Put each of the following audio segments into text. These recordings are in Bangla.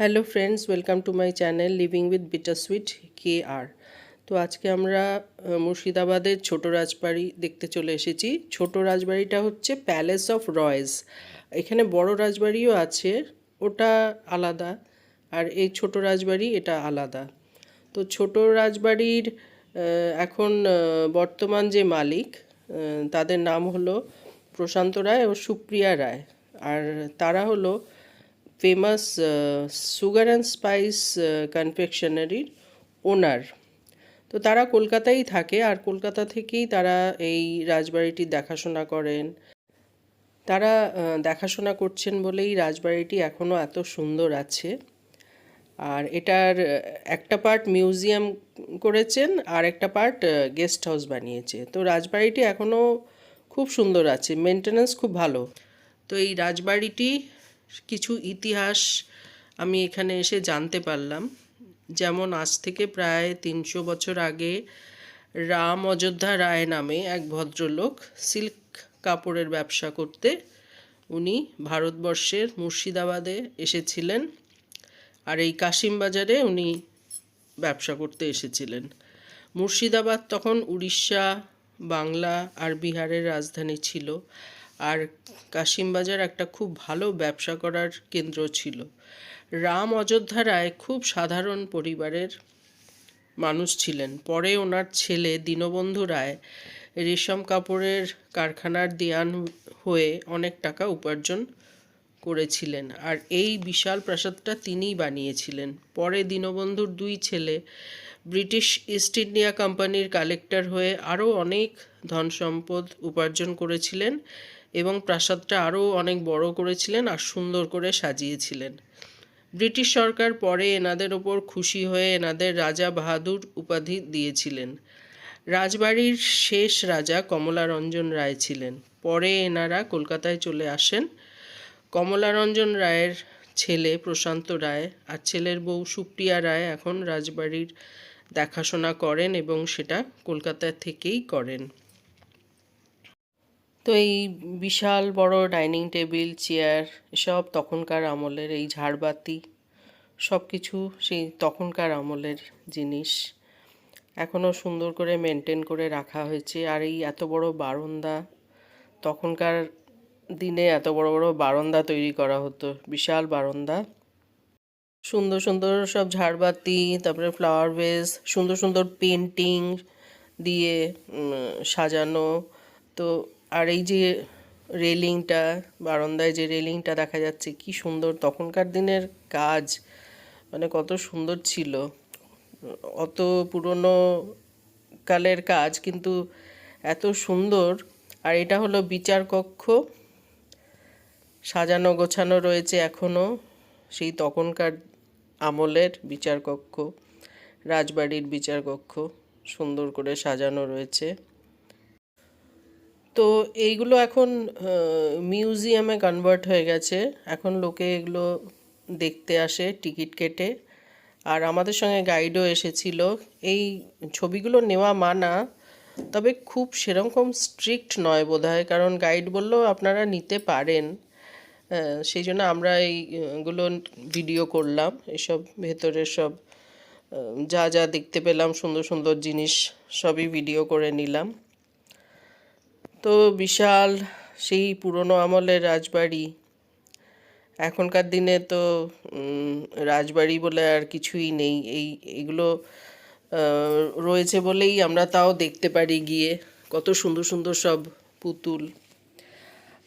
Hello friends, welcome to my channel living with bitter sweet কে আর তো আজকে আমরা মুর্শিদাবাদের ছোট রাজবাড়ি দেখতে চলে এসেছি। ছোট রাজবাড়িটা হচ্ছে প্যালেস অফ রয়েস। এখানে বড় রাজবাড়িও আছে, ওটা আলাদা, আর এই ছোট রাজবাড়ি এটা আলাদা। তো ছোট রাজবাড়ির এখন বর্তমান যে মালিক তাদের নাম হলো প্রশান্ত রায় ও সুপ্রিয়া রায়। আর তারা হলো ফেমাস সুগার অ্যান্ড স্পাইস কনফেকশনারির ওনার তো তারা কলকাতায় থাকে আর কলকাতা থেকেই তারা এই রাজবাড়িটি দেখাশোনা করেন। তারা দেখাশোনা করছেন বলেই রাজবাড়িটি এখনও এত সুন্দর আছে। আর এটার একটা পার্ট মিউজিয়াম করেছেন আর একটা পার্ট গেস্ট হাউস বানিয়েছে। তো রাজবাড়িটি এখনও খুব সুন্দর আছে। মেনটেনেন্স খুব ভালো। তো এই রাজবাড়িটি কিছু ইতিহাস আমি এখানে এসে জানতে পারলাম। যেমন আজ থেকে প্রায় তিনশো বছর আগে রাম অযোধ্যা রায় নামে এক ভদ্রলোক সিল্ক কাপড়ের ব্যবসা করতে উনি ভারতবর্ষের মুর্শিদাবাদে এসেছিলেন আর এই কাশিম বাজারে উনি ব্যবসা করতে এসেছিলেন। মুর্শিদাবাদ তখন উড়িষ্যা, বাংলা আর বিহারের রাজধানী ছিল। আর কাশিমবাজার একটা খুব ভালো ব্যবসা করার কেন্দ্র ছিল। রাম অযোধ্যা রায় খুব সাধারণ পরিবারের মানুষ ছিলেন। পরে ওনার ছেলে দীনবন্ধু রায় রেশম কাপড়ের কারখানার দেয়ান হয়ে অনেক টাকা উপার্জন করেছিলেন আর এই বিশাল প্রাসাদটা তিনিই বানিয়েছিলেন। পরে দীনবন্ধুর দুই ছেলে ব্রিটিশ ইস্ট ইন্ডিয়া কোম্পানির কালেক্টর হয়ে আরও অনেক ধন সম্পদ উপার্জন করেছিলেন। এবং প্রাসাদটা আরও অনেক বড় করেছিলেন আর সুন্দর করে সাজিয়েছিলেন। ব্রিটিশ সরকার পরে এনাদের ওপর খুশি হয়ে এনাদের রাজা বাহাদুর উপাধি দিয়েছিলেন। রাজবাড়ির শেষ রাজা কমলারঞ্জন রায় ছিলেন। পরে এনারা কলকাতায় চলে আসেন। কমলারঞ্জন রায়ের ছেলে প্রশান্ত রায় আর ছেলের বউ সুপ্রিয়া রায় এখন রাজবাড়ির দেখাশোনা করেন এবং সেটা কলকাতা থেকেই করেন। তো এই বিশাল বড় ডাইনিং টেবিল, চেয়ার এসব তখনকার আমলের এই ঝাড়বাতি সব কিছু সেই তখনকার আমলের জিনিস। এখনও সুন্দর করে মেনটেন করে রাখা হয়েছে। আর এই এত বড় বারান্দা, তখনকার দিনে এত বড় বড় বারান্দা তৈরি করা হতো, বিশাল বারান্দা। সুন্দর সুন্দর সব ঝাড়বাতি, তারপরে ফ্লাওয়ার ভেস সুন্দর সুন্দর পেন্টিং দিয়ে সাজানো। তো আর এই যে রেলিংটা, বারান্দায় যে রেলিংটা দেখা যাচ্ছে, কি সুন্দর। তখনকার দিনের কাজ মানে কত সুন্দর ছিল। অত পুরনো কালের কাজ কিন্তু এত সুন্দর। আর এটা হলো বিচার কক্ষ। সাজানো গোছানো রয়েছে এখনও সেই তখনকার আমলের বিচার কক্ষ, রাজবাড়ির বিচার কক্ষ। সুন্দর করে সাজানো রয়েছে। তো এইগুলো এখন মিউজিয়ামে কনভার্ট হয়ে গেছে। এখন লোকে এগুলো দেখতে আসে, টিকিট কেটে। আর আমাদের সঙ্গে গাইডও এসেছিল। এই ছবিগুলো নেওয়া মানা, তবে খুব সেরকম স্ট্রিক্ট নয় বোধহয়। কারণ গাইড বললেও আপনারা নিতে পারেন। সেই জন্য আমরা এইগুলো ভিডিও করলাম। এসব ভেতরের সব যা যা দেখতে পেলাম, সুন্দর সুন্দর জিনিস, সবই ভিডিও করে নিলাম। তো বিশাল সেই পুরনো আমলের রাজবাড়ি। এখনকার দিনে তো রাজবাড়ি বলে আর কিছুই নেই। এই এগুলো রয়েছে বলেই আমরা তাও দেখতে পারি গিয়ে। কত সুন্দর সুন্দর সব পুতুল।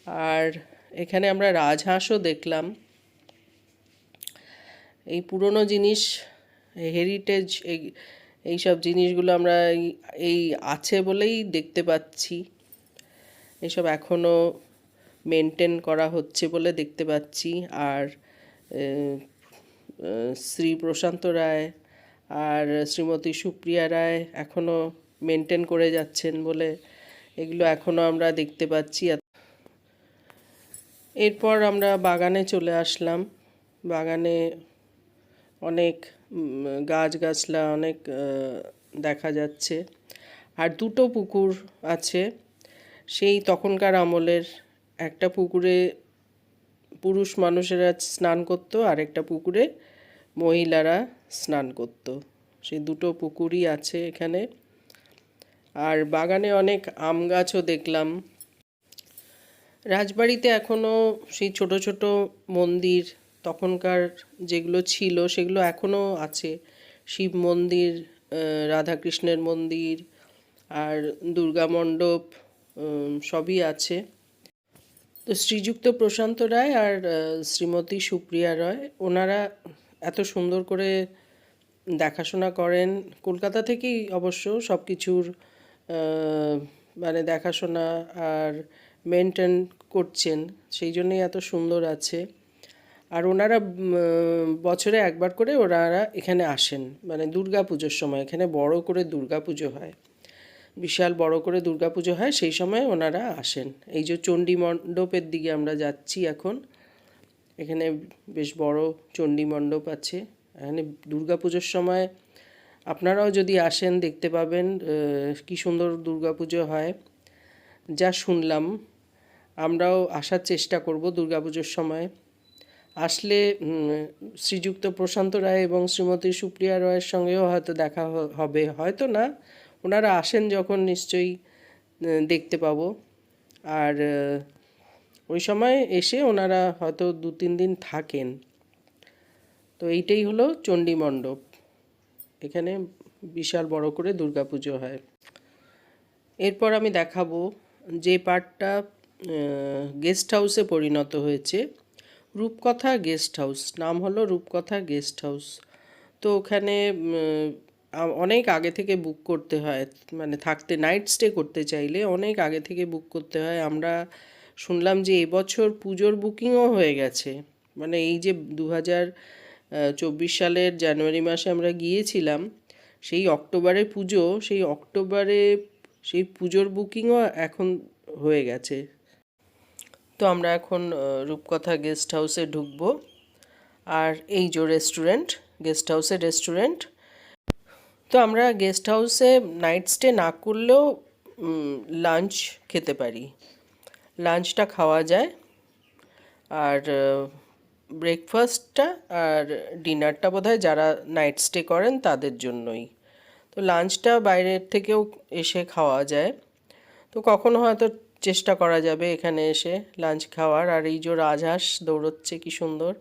আর এখানে আমরা রাজহাঁসও দেখলাম। এই পুরনো জিনিস হেরিটেজ এই, এইসব জিনিসগুলো আমরা এই- এই আছে বলেই দেখতে পাচ্ছি। এসব এখনও মেনটেন করা হচ্ছে বলে দেখতে পাচ্ছি। আর শ্রী প্রশান্ত রায় আর শ্রীমতী সুপ্রিয়া রায় এখনও মেনটেন করে যাচ্ছেন বলে এগুলো এখনও আমরা দেখতে পাচ্ছি। এরপর আমরা বাগানে চলে আসলাম। বাগানে অনেক গাছগাছলা অনেক দেখা যাচ্ছে। আর দুটো পুকুর আছে। সেই তখনকার আমলের একটা পুকুরে পুরুষ মানুষেরা স্নান করতো, আর একটা পুকুরে মহিলারা স্নান করত। সেই দুটো পুকুরই আছে এখানে। আর বাগানে অনেক আম গাছও দেখলাম। রাজবাড়িতে এখনও সেই ছোট ছোট মন্দির, তখনকার যেগুলো ছিল সেগুলো এখনও আছে। শিব মন্দির রাধাকৃষ্ণের মন্দির, আর দুর্গা মণ্ডপ সবই আছে। তো শ্রীযুক্ত প্রশান্ত রায় আর শ্রীমতী সুপ্রিয়া রায়, ওনারা এত সুন্দর করে দেখাশোনা করেন। কলকাতা থেকেই অবশ্য সব কিছুর মানে দেখাশোনা আর মেনটেন করছেন, সেই জন্যই এত সুন্দর আছে। আর ওনারা বছরে একবার করে ওনারা এখানে আসেন মানে দুর্গা পুজোর সময়, এখানে বড় করে দুর্গা পুজো হয়। বিশাল বড় করে দুর্গাপুজো হয়, সেই সময় ওনারা আসেন। এই যে চণ্ডী মণ্ডপের দিকে আমরা যাচ্ছি এখন, এখানে বেশ বড় চণ্ডী মণ্ডপ আছে। এখানে দুর্গাপুজোর সময় আপনারাও যদি আসেন, দেখতে পাবেন কি সুন্দর দুর্গাপুজো হয়। যা শুনলাম, আমরাও আসার চেষ্টা করব দুর্গাপুজোর সময়। আসলে শ্রীযুক্ত প্রশান্ত রায় এবং শ্রীমতী সুপ্রিয়া রায়ের সঙ্গেও হয়তো দেখা হবে, হয়তো না। ওনারা আসেন যখন নিশ্চয়ই দেখতে পাবো। আর ওই সময় এসে ওনারা হয়তো দু তিন দিন থাকেন। তো এইটাই হলো চণ্ডী মণ্ডপ। এখানে বিশাল বড় করে দুর্গাপুজো হয়। এরপর আমি দেখাবো যে পার্টটা গেস্ট হাউসে পরিণত হয়েছে। রূপকথা গেস্ট হাউস। নাম হলো রূপকথা গেস্ট হাউস। তো ওখানে অনেক আগে থেকে বুক করতে হয়। মানে থাকতে নাইট স্টে করতে চাইলে অনেক আগে থেকে বুক করতে হয়। আমরা শুনলাম যে এবছর পুজোর বুকিংও হয়ে গেছে। মানে এই যে দু হাজার চব্বিশ সালের জানুয়ারি মাসে আমরা গিয়েছিলাম, সেই অক্টোবরে পুজো, সেই অক্টোবরে সেই পুজোর বুকিংও এখন হয়ে গেছে। তো আমরা এখন রূপকথা গেস্ট হাউসে ঢুকবো। আর এই যে রেস্টুরেন্ট গেস্ট হাউসের রেস্টুরেন্ট তো আমরা গেস্ট হাউসে নাইট স্টে না করলেও লাঞ্চ খেতে পারি। লাঞ্চটা খাওয়া যায়। আর ব্রেকফাস্টটা আর ডিনারটা বোধহয় যারা নাইট স্টে করেন তাদের জন্যই। তো লাঞ্চটা বাইরের থেকেও এসে খাওয়া যায়। তো কখনো হয়তো চেষ্টা করা যাবে এখানে এসে লাঞ্চ খাওয়ার। আর এই যে রাজহাঁস দৌড়চ্ছে কি সুন্দর।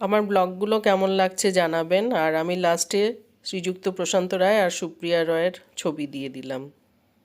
আমার ব্লগগুলো কেমন লাগছে জানাবেন। আর আমি লাস্টে শ্রীযুক্ত প্রশান্ত রায় আর সুপ্রিয়া রয়ের ছবি দিয়ে দিলাম।